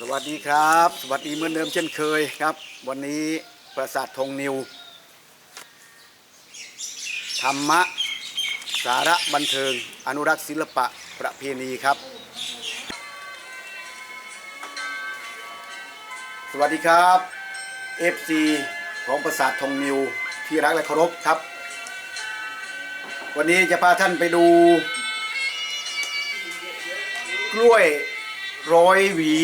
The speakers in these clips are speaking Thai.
สวัสดีครับ สวัสดีเหมือนเดิมเช่นเคยครับ วันนี้ประสาทธงนิว ธรรมะ สาระบันเทิง อนุรักษ์ศิลปะประเพณีครับ สวัสดีครับ FC ของประสาทธงนิวที่รักและเคารพครับ วันนี้จะพาท่านไปดู กล้วยร้อยหวี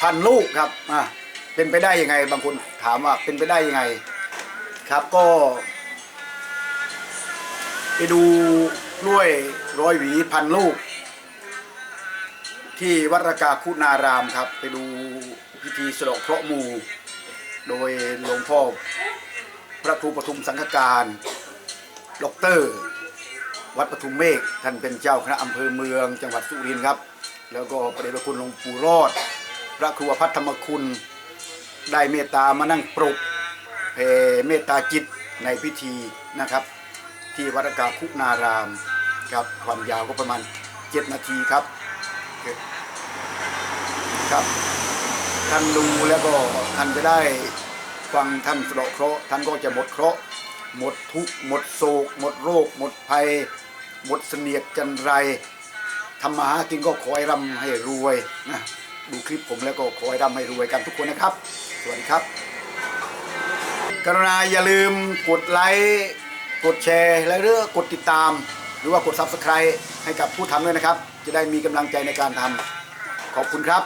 พันลูกครับอะเป็นไปได้ยังไง บางคนถามว่าเป็นไปได้ยังไง ครับก็ ไปดูกล้วยร้อยหวีพันลูก ที่วัดระกาคุณารามครับ ไปดูพิธีสะดเคราะห์มู โดยหลวงพ่อพระครูปทุมสังฆการด็อกเตอร์วัดปทุมเมฆท่านเป็นเจ้าคณะอำเภอเมืองจังหวัดสุรินทร์ครับ แล้วก็ประเดชพระคุณหลวงปู่รอด พระครูอภัทธรรมคุณ ได้เมตตามานั่งปลุกเพเมตตาจิตในพิธีนะครับ ที่วัดกาคุณารามครับความยาวก็ประมาณ 7 นาทีครับครับ ท่านดูแล้วก็ท่านจะได้ฟังท่านสะเดาะเคราะห์ท่านก็จะหมดเคราะห์หมดทุกข์หมดโศก หมดโรค หมดภัย หมดเสนียดจันไรทำมาหากินก็ขอให้ร่ำให้รวยนะ ดูคลิปผมแล้วก็ขอให้ร่ำให้รวยกันทุกคนนะครับ สวัสดีครับ กรุณาอย่าลืมกดไลค์กดแชร์และเรื่องกดติดตาม หรือว่ากด Subscribe ให้กับผู้ทำด้วยนะครับ จะได้มีกำลังใจในการทำขอบคุณครับ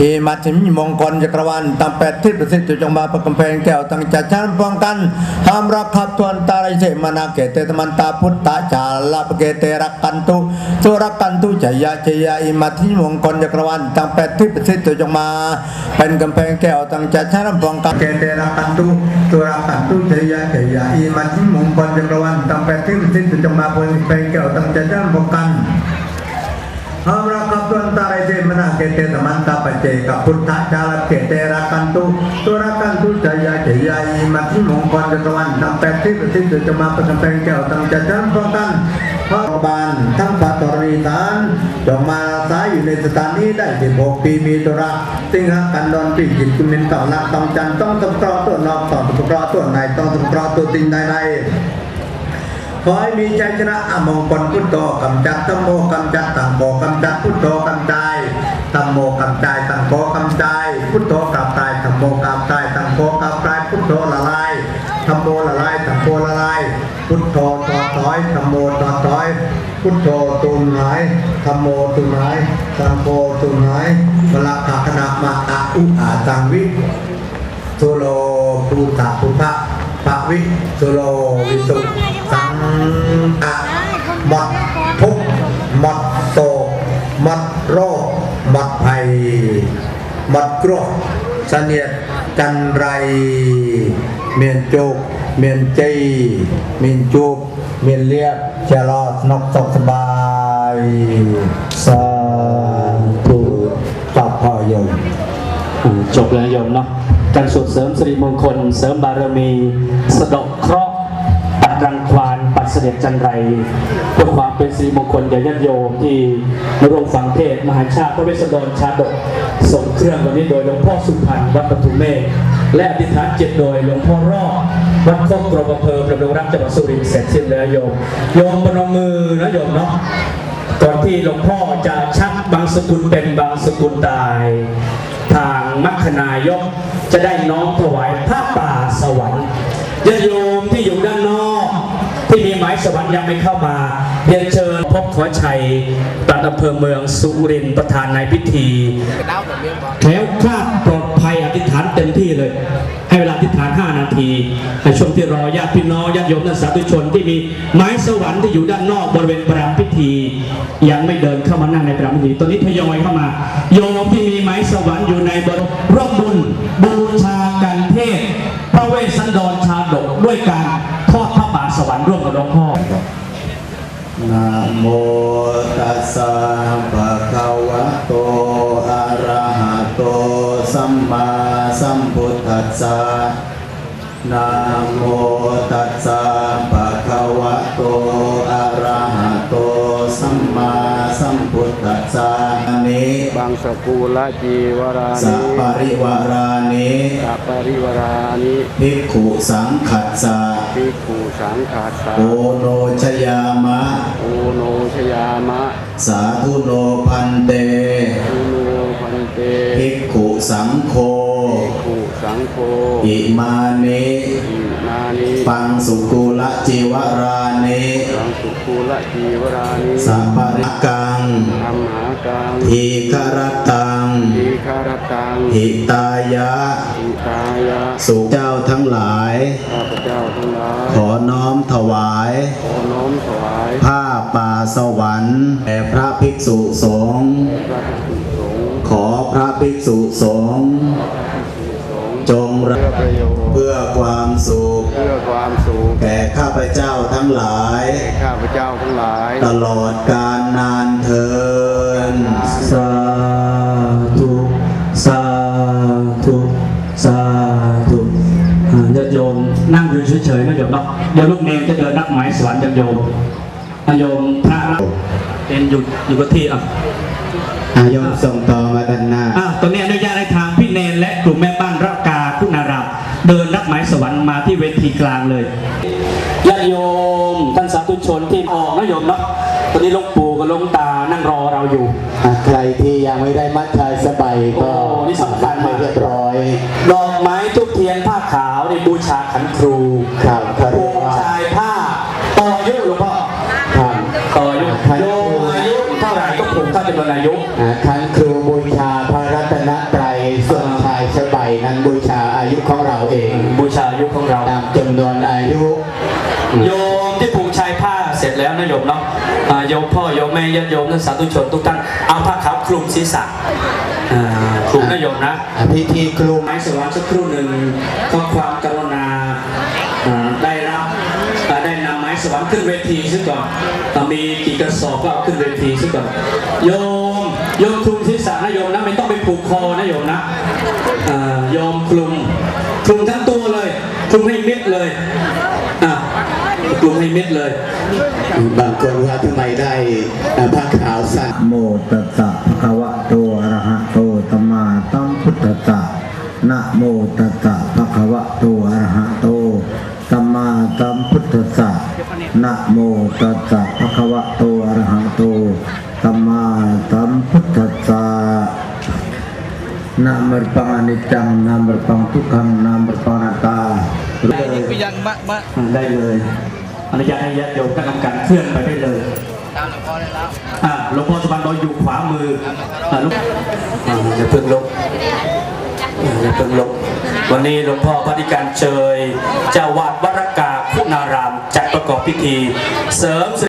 เฮมาถิมมงคลจักรวาลตามแปดทิศประสิทธิ์จงมาประกำแพงแก้วตั้งจัดชั้นป้องกันห้ามรักขับทวนตาไรเสมานาเกเตตมันตาพุทธาจาลาปเกเตรักกันตุสุรักกันตุจยะจยะอิมาถิมงคลจักรวาลตามแปดทิศประสิทธิ์จงมา เป็นกำแพงแก้วตั้งจัดชั้นป้องกันเกเตรักกันตุสุรักกันตุจยะจยะอิมาถิมงคลจักรวาลตามแปดทิศประสิทธิ์จงมาเป็นกำแพงแก้วตั้งจัดชั้นป้องกัน Hamra kaptuan tarai de mana kete tamanta pace kaputta jala kete rakantu turakantu jaya jaya mati mongkon jekawan sampai ti ti tu cuma pesampaian ke utang jajan pokan บานทั้งปัตตรีทานจงมาสายอยู่ในสถานนี้ได้สิบหกปีมีตุระติงหักกันดอนปีจิตกุมินเก่านักต้องจันต้องตะกรอตัวนอกต้องตะกรอตัวในต้องตะกรอตัวติงในใน ขอให้มีใจชนะอมงคลพุทโธกำจัดตัมโมกำจัดตังโมกำจัดพุทโธกำจายตัมโมกำจายตังโมกำจายพุทโธกำจายตัมโมกำจายตังโมกำจายพุทโธละลายตัมโมละลายตังโมละลายพุทโธต่อถอยตัมโมต่อถอย พุทโธตุนหายตัมโมตุนหายตังโมตุนหายเวลาขาขณะมาอาอุอาตังวิสุโลภูตาภูพะปะวิสุโลวิสุ หมดกรธเสนียดกันไร เมียนจุกเมียนจีเมียนจุกเมียนเลียบจะรอดนกตกสบาย สาธุปับพอยมอืมจบแล้วยมเนาะการสวดเสริมสิริมงคล เสริมบารมี สะเดอกเคราะห์ปัดรังควา เสด็จจันไรเพื่อความเป็นสิริมงคลแก่ญาติโยมที่มาร่วมฟังเทศมหาชาติพระเวสสันดรชาดกส่งเครื่องวันนี้โดยหลวงพ่อสุพรรณวัดปทุมเมฆและอธิษฐานเจ็ดโดยหลวงพ่อรอดวัดโคกกรมอำเภอประดุงรักจังหวัดสุรินทร์เสร็จสิ้นแล้วโยมโยมประนมมือนะโยมเนาะก่อนที่หลวงพ่อจะชักบางสกุลเป็นบางสกุลตาย ทางมัคคนายกจะได้น้อมถวายผ้าป่าสวรรค์ญาติโยมที่อยู่ด้านนอก ที่มีหมาย สวรรค์ยังไม่เข้ามาเรียนเชิญพบขอชัยปลัดอำเภอเมืองสุรินทร์ประธานในพิธีแถวคลาดปลอดภัยอธิษฐานเต็มที่เลย ให้เวลาอธิษฐาน 5 นาทีในช่วงที่รอญาติพี่น้องญาติโยมและสาธุชนที่มีไม้สวรรค์ที่อยู่ด้านนอกบริเวณประรำพิธี ยังไม่เดินเข้ามานั่งในประรำพิธีตอนนี้ทยอยเข้ามา โยมที่มีไม้สวรรค์อยู่ในบริร่มบุญบูชากันเทศพระเวสสันดรชาดกด้วยการทอด นะโมตัสสะภะคะวะโตอะระหะโตสัมมาสัมพุทธัสสะนะโมตัสสะภะคะวะโต งสกุลจีวราสันิปริวารานิสัปริวรานิภิกขุสังขัสสะภิกขุสังฆาสาโอโนชยามะโอโนชยามะ สาธุโนพันเตอุโนพันเตภิกขุสังโฆภิกขุสังโฆอิมานิอิมานิปังสุกุละจิวรานิสังสุกุลจีวรานิสัพปริกังธรรมหากังทีครตังทีคารตังหิตายะอิตายะ สุเจ้าทั้งหลายข้าพเจ้าทั้งหลาย ขอน้อมถวายขอน้อมถวาย ผ้าป่าสวรรค์แด่พระภิกษุสงฆ์พระภิกษุสงฆ์ขอพระภิกษุสงฆ์จงรัเพื่อกประโยชน์เพื่อความสุขเพื่อความสุขแก่ข้าพเจ้าทั้งหลายแก่ข้าพเจ้าทั้งหลาย ตลอดกาลนานเทิน ยู่เฉยๆนะโยมเนาะเดี๋ยวลูกเนรจะเดินนักหมายสวรรค์จากโยมอะโยมพระรับเป็นอยู่อยู่กับที่อะอายมส่งต่อมาด้านหน้าอะตอนนี้อนุญาตให้ทางพี่เนรและกลุ่มแม่บ้านรักกาคุณารามเดินนักหมายสวรรค์มาที่เวทีกลางเลยญาติโยมท่านสาธุชนที่ออกนะโยมเนาะตอนนี้หลวงปู่กับหลวงตานั่งรอเราอยู่ใครที่ยังไม่ได้มัดชายสบายก็โอ้นี่สำคัญมากเรียบร้อยดอกไม้ทุกเทียนผ้าขาวในบูชาขันครู ท่านครูบูชาพระรัตนตรัยส่วนชายสบายนั้นบูชาอายุของเราเอง บูชาอายุของเราตามจำนวนอายุ โยมที่ผูกชายผ้าเสร็จแล้วนะโยมเนาะอ่าโยมพ่อโยมแม่ญาติโยมและสาธุชนทุกท่านเอาผ้าขาวคลุมศีรษะอ่าคลุมนะโยมนะพิธีคลุมไม้สวรรค์สักครู่หนึ่งก็ความกรุณาอ่าได้รับอ่าได้นำไม้สวรรค์ขึ้นเวทีซะก่อนอ่ามีกี่กระสอบก็เอาขึ้นเวทีซะก่อนโยม โยมคลุมศีรษะนะโยมนะไม่ต้องไปผูกคอนะโยมนะอ่าโยมคลุมคลุมทั้งตัวเลยคลุมให้มิดเลยอะคลุมให้มิดเลย บางคนว่าทำไมได้ผ้าขาวสั้นโมตัสสะภะคะวะโตอะระหะโตสัมมาสัมพุทธัสสะนะโมตัสสะภะคะวะโตอะระหะโตสัมมาสัมพุทธัสสะนะโมตัสสะภะคะวะโตอะระหะโตสัมมาสั มพุทธัสสะนะมรปังอนิจจังนะมรปังทุกขังนะมรปังอนัตตาได้เลยอนุญาตให้ญาติโยมตั้งกรรมการเคลื่อนไปได้เลยตามหลวงพ่อได้แล้วอ่าหลวงพ่อสุพรรณเราอยู่ขวามืออ่าลูกอ่าอย่าเพิ่งลงอ่าอย่าเพิ่งลงวันนี้หลวงพ่อพระธิการเชยเจ้าวาดวัดรกาคุณารามจัดประกอบพิธี เสริมสิริ